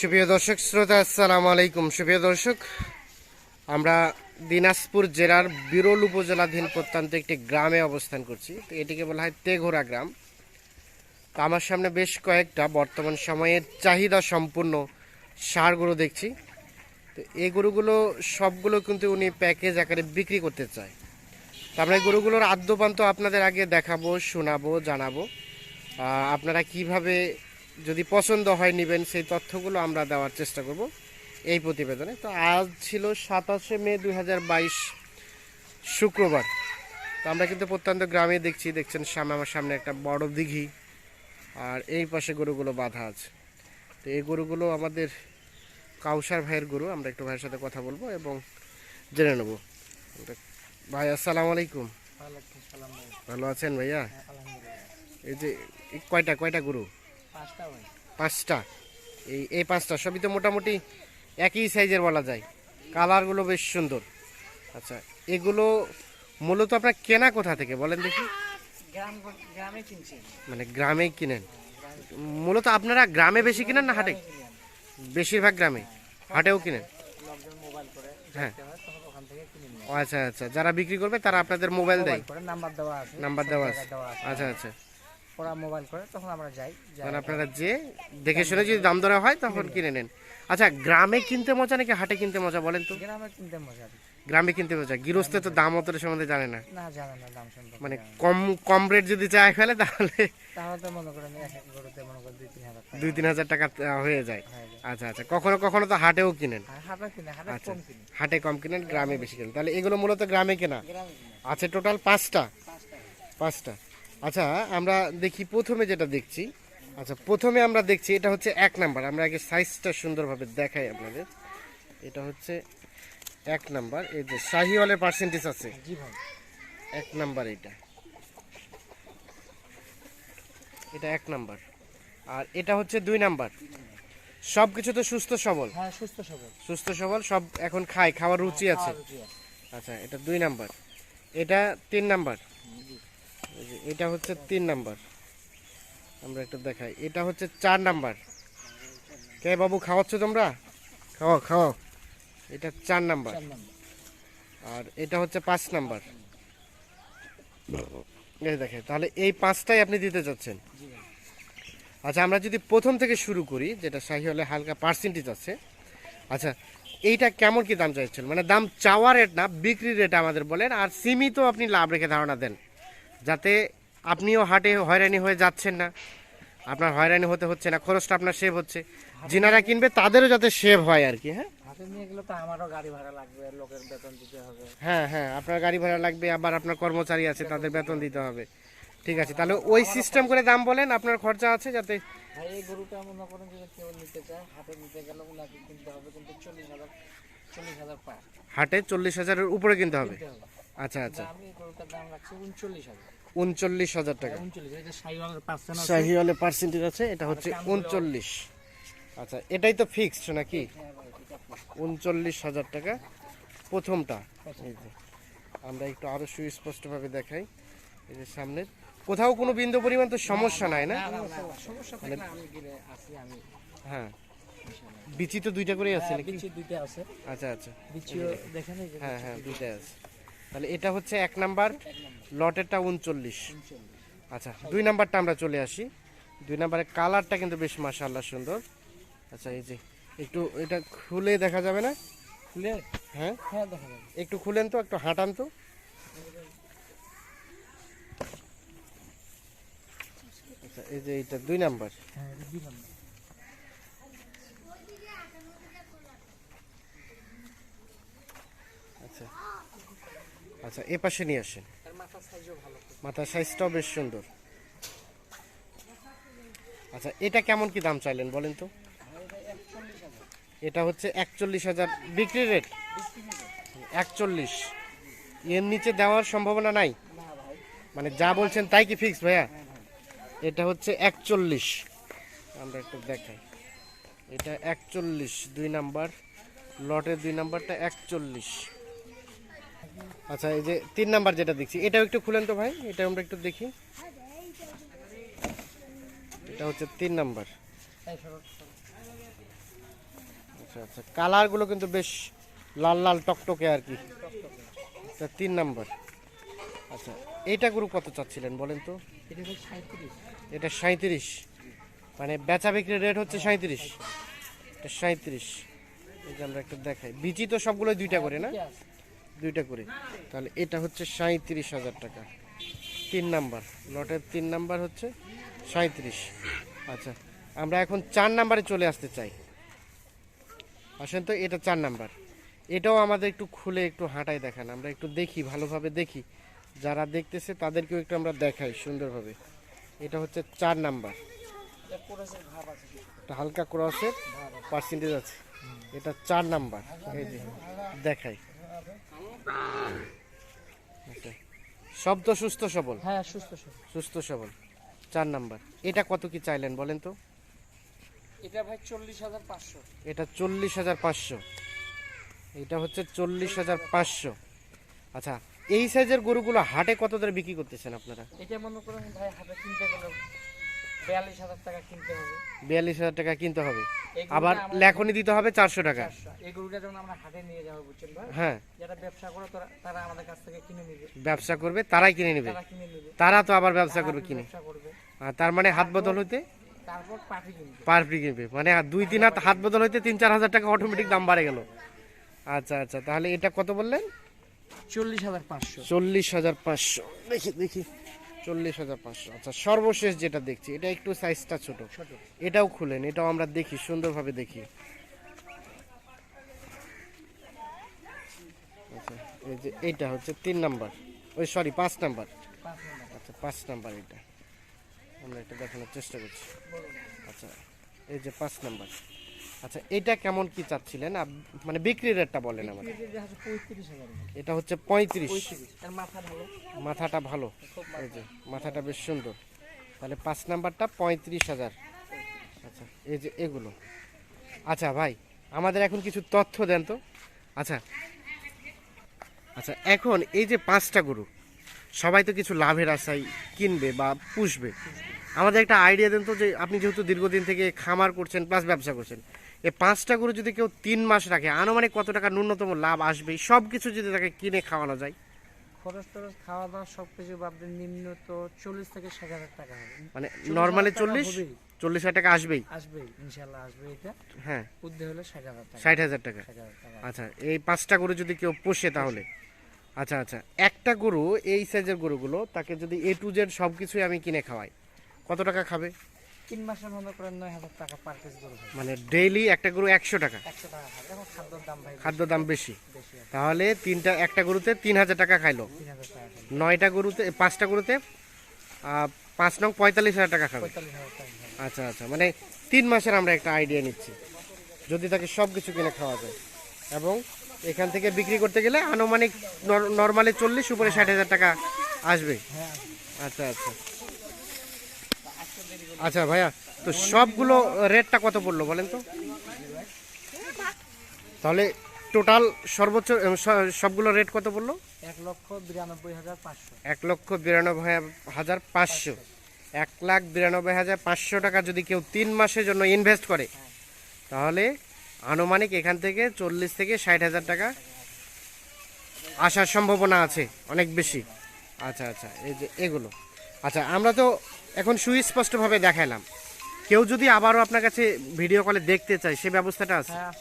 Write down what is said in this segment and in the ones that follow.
সুপ্রিয় দর্শক, শ্রোতা, আসসালামু আলাইকুম। সুপ্রিয় দর্শক, আমরা দিনাজপুর জেলার বিরল উপজেলাধীন প্রত্যন্ত একটি গ্রামে অবস্থান করছি। তো এটিকে বলা হয় তেঘোড়া গ্রাম। তো আমার সামনে বেশ কয়েকটা বর্তমান সময়ের চাহিদা সম্পূর্ণ সার গরু দেখছি। তো এই গরুগুলো, সবগুলো কিন্তু উনি প্যাকেজ আকারে বিক্রি করতে চায়। তো আমরা এই গরুগুলোর আদ্যপান্ত আপনাদের আগে দেখাবো, শোনাবো, জানাব। আপনারা কীভাবে যদি পছন্দ হয় নেবেন সেই তথ্যগুলো আমরা দেওয়ার চেষ্টা করব এই প্রতিবেদনে। তো আজ ছিল সাতাশে মে দু হাজার বাইশ শুক্রবার। তো আমরা কিন্তু প্রত্যন্ত গ্রামে দেখছি দেখছেন সামনে আমার সামনে একটা বড় দিঘি আর এই পাশে গরুগুলো বাঁধা আছে। তো এই গরুগুলো আমাদের কাউসার ভাইয়ের গরু আমরা একটু ভাইয়ের সাথে কথা বলব এবং জেনে নেব। ভাই আসসালামু আলাইকুম। ভালো আছেন ভাইয়া? এই যে কয়টা কয়টা গরু? পাঁচটা এই এই পাঁচটা সবই তো মোটামুটি একই সাইজের বলা যায়। কালারগুলো বেশ সুন্দর। আচ্ছা এগুলো মূলত আপনার কেনা কোথা থেকে বলেন দেখি? গ্রাম গ্রামে মানে গ্রামেই কিনেন। মূলত আপনারা গ্রামে বেশি কিনেন না হাটে? বেশিরভাগ গ্রামে। হাটেও কিনেন? হ্যাঁ। আচ্ছা আচ্ছা। যারা বিক্রি করবে তারা আপনাদের মোবাইল দেয়। নাম্বার আছে। দেওয়া আছে। আচ্ছা আচ্ছা। ওরা মোবাইল করে তখন আমরা যাই মানে আপনারা যে দেখে শুনে যদি দাম দরা হয় তখন কিনে নেন। আচ্ছা গ্রামে কিনতে মজা নাকি হাটে কিনতে মজা বলেন তো? গ্রামে কিনতে মজা। গ্রামে কিনতে মজা। গৃহস্থে তো দাম অতটা সম্বন্ধে জানে না। না জানে না দাম সম্পর্কে মানে কম কম রেট যদি চায় ফেলে তাহলে তাহলে তো মনে করেন গরুতে মনে করেন দুই তিন হাজার টাকা। দুই তিন হাজার টাকা হয়ে যায়। আচ্ছা আচ্ছা। কখনো কখনো তো হাটেও কিনেন। হাটে কিনে হাটে আচ্ছা। কম কিনে। হাটে কম কিনেন গ্রামে বেশি কিনেন। তাহলে এগুলো মূলত গ্রামে কেনা? আছে টোটাল পাঁচটা? পাঁচটা। পাঁচটা। আচ্ছা আমরা দেখি প্রথমে যেটা দেখছি। আচ্ছা প্রথমে আমরা দেখছি এটা হচ্ছে এক নাম্বার। আমরা আগে সাইজটা সুন্দরভাবে দেখাই আপনাদের। এটা হচ্ছে এক নাম্বার। এই যে শাহিওয়ালের পার্সেন্টেজ আছে। জি ভাই। এক নাম্বার এটা। এটা এক নাম্বার। আর এটা হচ্ছে দুই নাম্বার। সব কিছু তো সুস্থ সবল। হ্যাঁ সুস্থ সবল। সুস্থ সবল সব এখন খায় খাওয়ার রুচি আছে। আচ্ছা এটা দুই নাম্বার। এটা তিন নাম্বার। এটা হচ্ছে তিন নাম্বার। আমরা একটু দেখাই। এটা হচ্ছে চার নাম্বার। কে বাবু খাওয়াচ্ছ তোমরা? খাওয়াও খাওয়াও। এটা চার নাম্বার। আর এটা হচ্ছে পাঁচ নাম্বার। এই দেখে তাহলে এই পাঁচটাই আপনি দিতে চাচ্ছেন? আচ্ছা আমরা যদি প্রথম থেকে শুরু করি যেটা শাহি হলে হালকা পার্সেন্টেজ আছে। আচ্ছা এইটা কেমন কি দাম চাইছেন? মানে দাম চাওয়া রেট না বিক্রি রেট আমাদের বলেন আর সীমিত আপনি লাভ রেখে ধারণা দেন। যাতে আপনিও হাটে হয়রানি হয়ে যাচ্ছেন না। আপনার হয়রানি হতে হচ্ছে না খরচটা আপনার সেভ হচ্ছে। যিনারা কিনবে তাদেরও যাতে সেভ হয় আর কি হ্যাঁ? হ্যাঁ হ্যাঁ আপনার গাড়ি ভাড়া লাগবে আবার আপনার কর্মচারী আছে তাদের বেতন দিতে হবে। ঠিক আছে তাহলে ওই সিস্টেম করে দাম বলেন আপনার খরচা আছে যাতে ভাই এই গরুটা মনে করেন যদি কেউ নিতে চায় হাটে নিতে গেলে ওনাকে কিনতে হবে কিন্তু চল্লিশ হাজার চল্লিশ হাজার হাটে চল্লিশ হাজারের উপরে কিনতে হবে। আচ্ছা আচ্ছা। আমি গরুটার দাম রাখছি উনচল্লিশ হাজার। উনচল্লিশ হাজার টাকা। আছে। শাহিওয়ালে পার্সেন্টেজ আছে এটা হচ্ছে উনচল্লিশ। আচ্ছা এটাই তো ফিক্সড নাকি। উনচল্লিশ হাজার টাকা। প্রথমটা। আমরা একটু আরও সুস্পষ্টভাবে দেখাই। এই যে সামনের। কোথাও কোনো বিন্দু পরিমাণ তো সমস্যা নাই না? হ্যাঁ। বিচি তো দুইটা করে আছে হ্যাঁ, নাকি? বিচি দুইটা আছে। আচ্ছা আচ্ছা। বিচিও দেখেন এই যে হ্যাঁ হ্যাঁ দুইটাই আছে। তাহলে এটা হচ্ছে এক নাম্বার লটেরটা উনচল্লিশ। আচ্ছা দুই নাম্বারটা আমরা চলে আসি। দুই নাম্বারের কালারটা কিন্তু বেশ মাশাআল্লাহ সুন্দর। আচ্ছা এই যে একটু এটা খুলে দেখা যাবে না? খুলে? হ্যাঁ? হ্যাঁ দেখা যাবে। একটু খুলেন তো একটু হাঁটান তো। আচ্ছা এই যে এটা দুই নাম্বার। হ্যাঁ দুই নম্বর আচ্ছা আচ্ছা এ পাশে নিয়ে আসেন। মাথার সাইজটাও বেশ সুন্দর। আচ্ছা এটা কেমন কি দাম চাইলেন বলেন তো? এটা হচ্ছে একচল্লিশ হাজার বিক্রি রেট একচল্লিশ। এর নিচে দেওয়ার সম্ভাবনা নাই? মানে যা বলছেন তাই কি ফিক্স ভাইয়া? এটা হচ্ছে একচল্লিশ। আমরা একটু দেখাই। এটা একচল্লিশ দুই নাম্বার। লটের দুই নাম্বারটা একচল্লিশ। আচ্ছা এই যে তিন নাম্বার যেটা দেখছি এটাও একটু খুলেন তো ভাই এটা আমরা একটু দেখি। এটা হচ্ছে তিন নাম্বার। আচ্ছা আচ্ছা কালারগুলো কিন্তু বেশ লাল লাল টকটকে আর কি। তিন নাম্বার। আচ্ছা এইটা গরু কত চাচ্ছিলেন বলেন তো? এটা সাঁত্রিশ মানে বেচা বিক্রির রেট হচ্ছে সাঁত্রিশ এটা সাঁত্রিশ এই যে আমরা একটা দেখাই। বিচি তো সবগুলো দুইটা করে না? দুইটা করে। তাহলে এটা হচ্ছে সাঁত্রিশ হাজার টাকা। তিন নাম্বার। লটের তিন নাম্বার হচ্ছে সাঁত্রিশ আচ্ছা আমরা এখন চার নাম্বারে চলে আসতে চাই। আসেন তো, এটা চার নাম্বার। এটাও আমাদের একটু খুলে একটু হাঁটাই দেখান। আমরা একটু দেখি, ভালোভাবে দেখি। যারা দেখতেছে তাদেরকেও একটু আমরা দেখাই সুন্দরভাবে। এটা হচ্ছে চার নাম্বার। এটা হালকা ক্রসের পার্সেন্টেজ আছে। এটা চার নাম্বার। এই যে, দেখাই। আচ্ছা। তো সুস্থ সবল? হ্যাঁ সুস্থ সুস্থ সুস্থ সবল। চার নাম্বার। এটা কত কি চাইলেন বলেন তো? এটা ভাই চল্লিশ হাজার পাঁচশো। এটা চল্লিশ হাজার পাঁচশো। এটা হচ্ছে চল্লিশ হাজার পাঁচশো। আচ্ছা এই সাইজের গরুগুলো হাটে কত দরে বিক্রি করতেছেন আপনারা? এটা মনে করেন ভাই হাতে কিনতে গেলে বিয়াল্লিশ হাজার টাকা কিনতে হবে। বিয়াল্লিশ হাজার টাকা কিনতে হবে। আবার লেখনি দিতে হবে চারশো টাকা। এই গরুটা যেমন আমরা হাটে নিয়ে যাব বুঝছেন ভাই? হ্যাঁ। যারা ব্যবসা করে তারা তারা আমাদের কাছ থেকে কিনে নিবে। ব্যবসা করবে তারাই কিনে নেবে। তারা তো আবার ব্যবসা করবে কিনে। তার মানে হাত বদল হইতে? পাটি কিনবে। মানে দুই তিন হাত হাত বদল হইতে তিন চার হাজার টাকা অটোমেটিক দাম বাড়ে গেল। আচ্ছা আচ্ছা তাহলে এটা কত বললেন? চল্লিশ হাজার পাঁচশো। চল্লিশ হাজার পাঁচশো। দেখি দেখি। চল্লিশ হাজার পাঁচশো। আচ্ছা সর্বশেষ যেটা দেখছি এটা একটু সাইজটা ছোট। এটাও খুলেন এটাও আমরা দেখি সুন্দরভাবে দেখি। আচ্ছা এই যে এইটা হচ্ছে তিন নাম্বার। ওই সরি পাঁচ নাম্বার। আচ্ছা পাঁচ নাম্বার এটা। আমরা এটা দেখানোর চেষ্টা করছি। আচ্ছা এই যে পাঁচ নাম্বার। আচ্ছা এটা কেমন কি চাচ্ছিলেন? মানে বিক্রি রেটটা বলেন আমাদের এটা হচ্ছে পঁয়ত্রিশ। মাথাটা ভালো। এই যে মাথাটা বেশ সুন্দর। তাহলে পাঁচ নাম্বারটা পঁয়ত্রিশ হাজার। আচ্ছা এই যে এগুলো। আচ্ছা ভাই আমাদের এখন কিছু তথ্য দেন তো। আচ্ছা আচ্ছা এখন এই যে পাঁচটা গরু সবাই তো কিছু লাভের আশায় কিনবে বা পুষবে। আমাদের একটা আইডিয়া দেন তো যে আপনি যেহেতু দীর্ঘদিন থেকে খামার করছেন প্লাস ব্যবসা করছেন এই পাঁচটা গরু যদি কেউ তিন মাস রাখে আনুমানিক কত টাকা ন্যূনতম লাভ আসবে? সব কিছু যদি তাকে কিনে খাওয়ানো যায়। খরচ টরচ খাওয়া দাওয়া সব কিছু বাদ নিম্ন তো চল্লিশ থেকে ষাট হাজার টাকা হবে। মানে নর্মালি চল্লিশ? চল্লিশ হাজার টাকা আসবেই? আসবেই ইনশাল্লাহ আসবে এটা। হ্যাঁ। বুদ্ধি হলে ষাট হাজার টাকা। ষাট হাজার টাকা। আচ্ছা এই পাঁচটা গরু যদি কেউ পোষে তাহলে? আচ্ছা আচ্ছা একটা গরু এই সাইজের গরুগুলো তাকে যদি এ টু জেড সব কিছুই আমি কিনে খাওয়াই কত টাকা খাবে? তিন মাসের মনে করেন নয় হাজার টাকা পার পিস গরু মানে ডেইলি একটা গরু একশো টাকা। একশো টাকা এখন খাদ্যর দাম ভাই খাদ্য দাম বেশি। তাহলে তিনটা একটা গরুতে তিন হাজার টাকা খাইলো। নয়টা গরুতে পাঁচটা গরুতে পাঁচ নং পঁয়তাল্লিশ হাজার টাকা খাবে। পঁয়তাল্লিশ হাজার টাকা খাবে। আচ্ছা আচ্ছা। মানে তিন মাসের আমরা একটা আইডিয়া নিচ্ছি। যদি তাকে সব কিছু কিনে খাওয়া যায়। এবং এখান থেকে বিক্রি করতে গেলে আনুমানিক নর্মালি চল্লিশ উপরে ষাট হাজার টাকা আসবে। হ্যাঁ। আচ্ছা আচ্ছা। আচ্ছা ভাইয়া তো সবগুলো রেটটা কত পড়ল বলেন তো? তাহলে টোটাল সর্বোচ্চ সবগুলো রেট কত পড়ল? এক লক্ষ বিরানব্বই হাজার পাঁচশো। এক লক্ষ বিরানব্বই হাজার পাঁচশো। এক লাখ বিরানব্বই হাজার পাঁচশো টাকা যদি কেউ তিন মাসের জন্য ইনভেস্ট করে তাহলে আনুমানিক এখান থেকে চল্লিশ থেকে ষাট হাজার টাকা আসার সম্ভাবনা আছে অনেক বেশি। আচ্ছা আচ্ছা এই যে এগুলো। আচ্ছা আমরা তো এখন সুস্পষ্টভাবে দেখালাম। কেউ যদি আবারও আপনার কাছে ভিডিও কলে দেখতে চায় সে ব্যবস্থাটা আছে? হ্যাঁ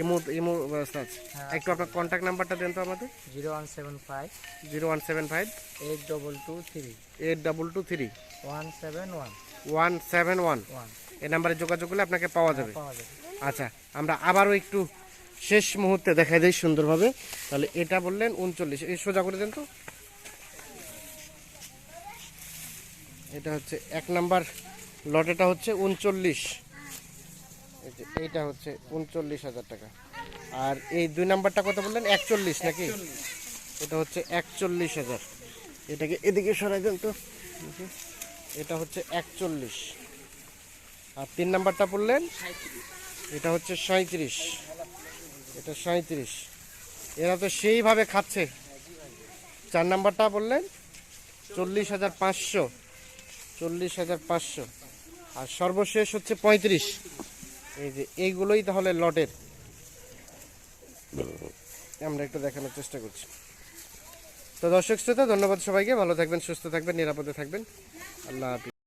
ইমো ইমো ব্যবস্থা আছে। হ্যাঁ, একটু আপনার কন্ট্যাক্ট নাম্বারটা দেন তো আমাদের। Zero one seven five. Zero one seven five. Eight double two three. Eight double two three. One seven one. One seven one. One. এই নাম্বারে যোগাযোগ করলে আপনাকে পাওয়া যাবে। পাওয়া যাবে। আচ্ছা আমরা আবারও একটু শেষ মুহূর্তে দেখাই দিই সুন্দরভাবে। তাহলে এটা বললেন উনচল্লিশ। এই সোজা করে দেন তো। এটা হচ্ছে এক নাম্বার লটেটা হচ্ছে উনচল্লিশ। এই যে এইটা হচ্ছে উনচল্লিশ হাজার টাকা। আর এই দুই নাম্বারটা কত বললেন? একচল্লিশ নাকি? এটা হচ্ছে একচল্লিশ হাজার। এটাকে এদিকে সরাই দেন তো। এটা হচ্ছে একচল্লিশ। আর তিন নাম্বারটা বললেন? এটা হচ্ছে সাঁত্রিশ এটা সাঁত্রিশ এরা তো সেইভাবে খাচ্ছে। চার নাম্বারটা বললেন? চল্লিশ হাজার পাঁচশো। চল্লিশ হাজার পাঁচশো। আর সর্বশেষ হচ্ছে পঁয়ত্রিশ। এই যে এইগুলোই তাহলে লটের। আমরা একটু দেখানোর চেষ্টা করছি। তো দর্শক শ্রোতা, ধন্যবাদ সবাইকে। ভালো থাকবেন, সুস্থ থাকবেন, নিরাপদে থাকবেন। আল্লাহ হাফিজ।